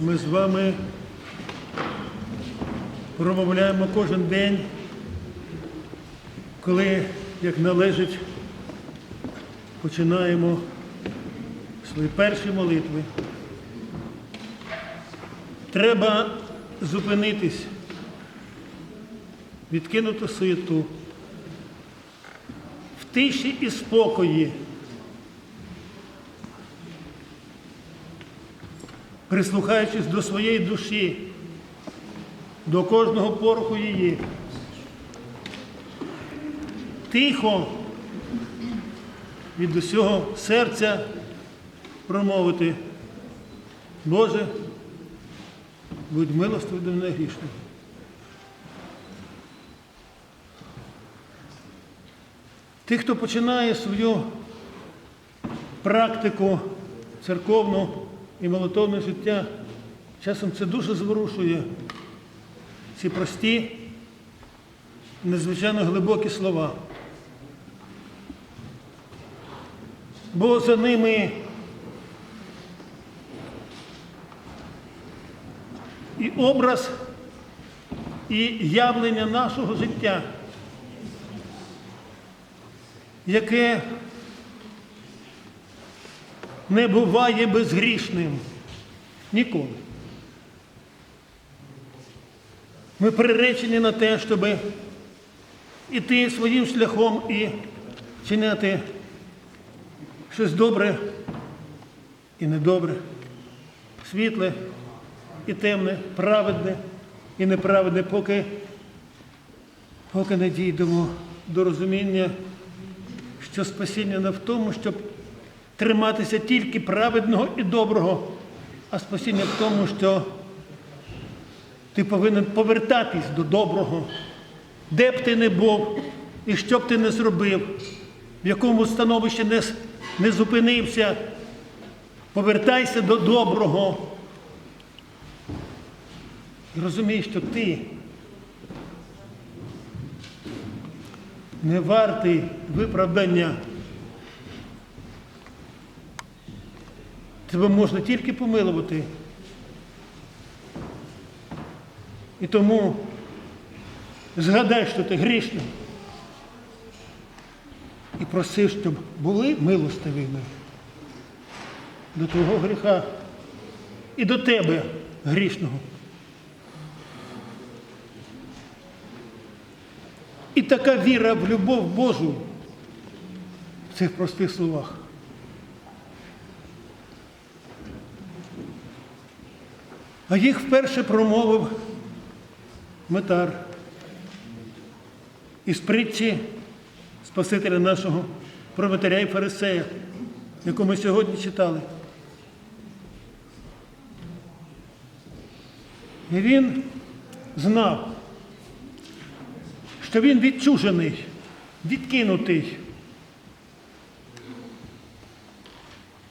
Ми з вами промовляємо кожен день, коли, як належить, починаємо свої перші молитви. Треба зупинитись, відкинути суєту, в тиші і спокої. Прислухаючись до своєї душі, до кожного пороху її. Тихо від усього серця промовити, Боже, будь милостивий до мене грішного. Тих, хто починає свою практику церковну і молитовне життя, часом це дуже зворушує ці прості, незвичайно глибокі слова. Бо за ними і образ, і явлення нашого життя, яке не буває безгрішним. Ніколи. Ми приречені на те, щоб іти своїм шляхом і чиняти щось добре і недобре, світле і темне, праведне і неправедне, поки, поки не дійдемо до розуміння, що спасіння не в тому, щоб триматися тільки праведного і доброго, а спасіння в тому, що ти повинен повертатись до доброго, де б ти не був і що б ти не зробив, в якому становищі не, не зупинився, повертайся до доброго. І розумій, що ти не вартий виправдання. Тебе можна тільки помилувати. І тому згадай, що ти грішний. І проси, щоб були милостивими до твого гріха і до тебе грішного. І така віра в любов Божу в цих простих словах. А їх вперше промовив Метар із притчі Спасителя нашого про Метаря і Фарисея, яку ми сьогодні читали. І він знав, що він відчужений, відкинутий,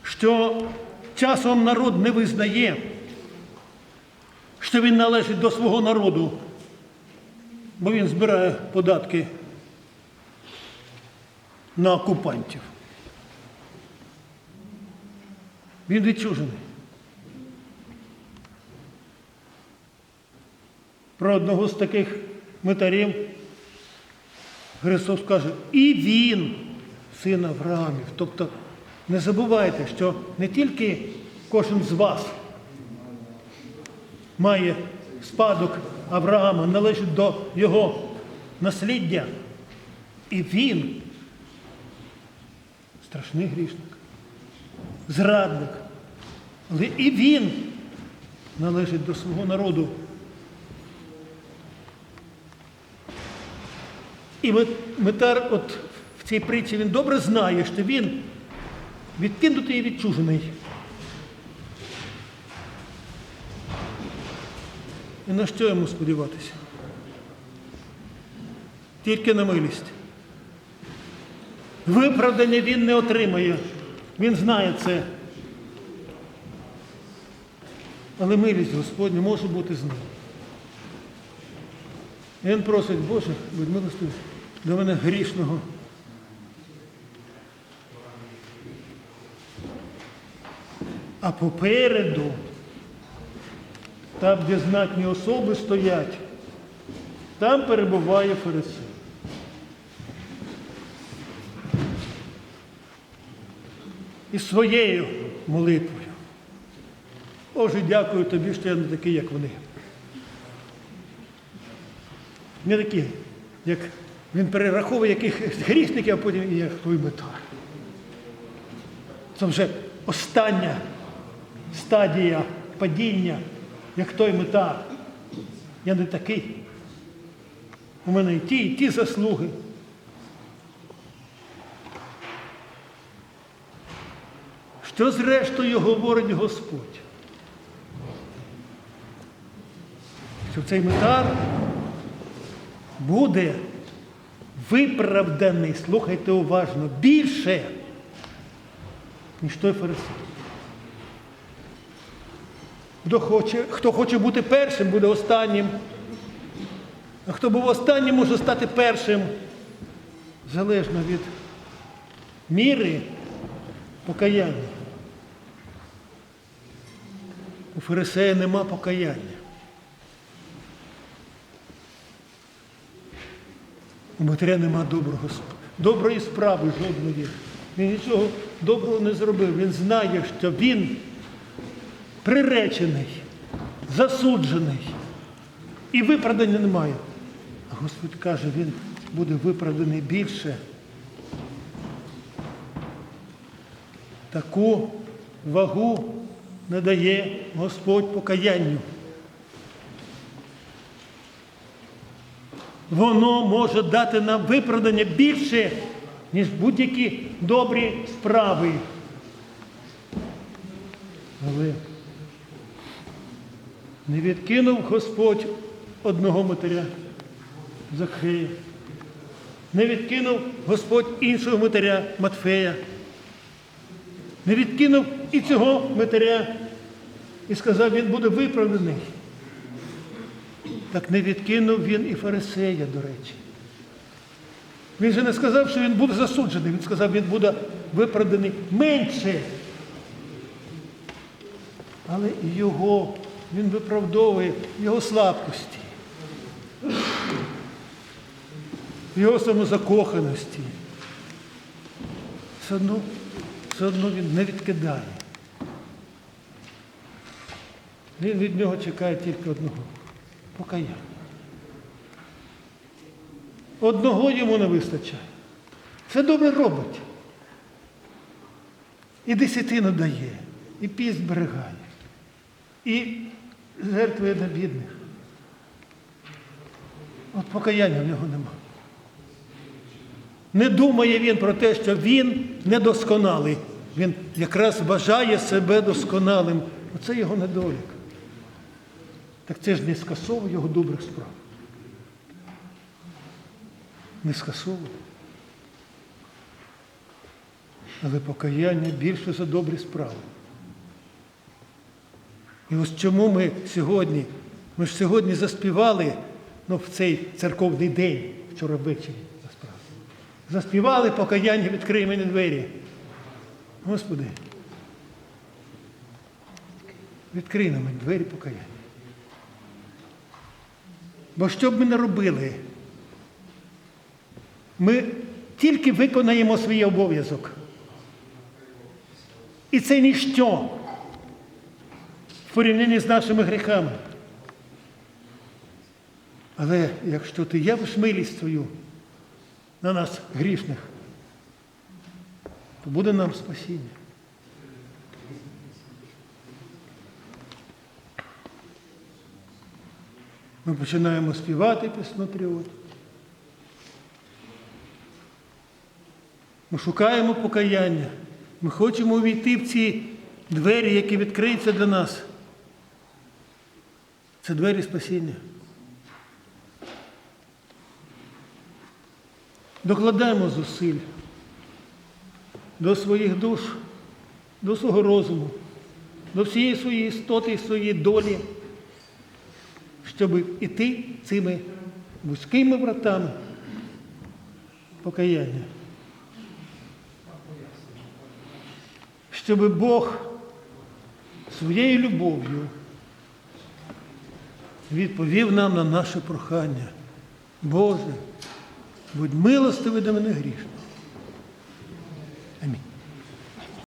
що часом народ не визнає що він належить до свого народу, бо він збирає податки на окупантів. Він відчужений. Про одного з таких митарів Христос каже, і він, син Авраамів. Тобто не забувайте, що не тільки кожен з вас має спадок Авраама, належить до його насліддя. І він страшний грішник, зрадник. Але і він належить до свого народу. І Метар от в цій притчі він добре знає, що він відкинутий і відчужений. І на що йому сподіватися? Тільки на милість. Виправдання він не отримає. Він знає це. Але милість Господня може бути з ним. І він просить, Боже, будь милостивий до мене грішного. А попереду Там, де знатні особи стоять, там перебуває фарисей. І своєю молитвою. Боже, дякую тобі, що я не такий, як вони. Не такі, як він перераховує яких грішників, а потім як той мета. Це вже остання стадія падіння, як той мета. Я не такий. У мене і ті, і ті заслуги. Що зрештою говорить Господь? Що цей метар буде виправданий, слухайте уважно, більше, ніж той фарисей. Хто хоче, хто хоче бути першим, буде останнім. А хто був останнім, може стати першим. Залежно від міри покаяння. У фарисея нема покаяння. У матеря нема доброго, доброї справи жодної. Він нічого доброго не зробив. Він знає, що він приречений, засуджений і виправдання немає. А Господь каже, він буде виправданий більше. Таку вагу надає Господь покаянню. Воно може дати нам виправдання більше, ніж будь-які добрі справи. Але не відкинув Господь одного матеря Захея. Не відкинув Господь іншого матеря Матфея. Не відкинув і цього матеря і сказав, він буде виправданий. Так не відкинув він і фарисея, до речі. Він же не сказав, що він буде засуджений, він сказав, він буде виправданий менше. Але його він виправдовує його слабкості, його самозакоханості. Все одно, все одно він не відкидає. Він від нього чекає тільки одного покаяння. Одного йому не вистачає. Все добре робить. І десятину дає, і піст зберігає, і жертвує на бідних. От покаяння в нього нема. Не думає він про те, що він недосконалий. Він якраз вважає себе досконалим. Оце його недолік. Так це ж не скасовує його добрих справ. Не скасовує. Але покаяння більше за добрі справи. І ось чому ми сьогодні, ми ж сьогодні заспівали ну, в цей церковний день, вчора ввечері насправді. Заспівали покаяння, відкрий мені двері. Господи, відкрий нам двері покаяння. Бо що б ми не робили, ми тільки виконаємо свій обов'язок. І це ніщо в порівнянні з нашими гріхами. Але якщо ти явиш милість свою на нас грішних, то буде нам спасіння. Ми починаємо співати пісню тріот. Ми шукаємо покаяння. Ми хочемо увійти в ці двері, які відкриються для нас. Це двері спасіння. Докладаємо зусиль до своїх душ, до свого розуму, до всієї своєї істоти і своєї долі, щоб іти цими вузькими вратами покаяння. Щоб Бог своєю любов'ю відповів нам на наше прохання. Боже, будь милостивий до мене грішного.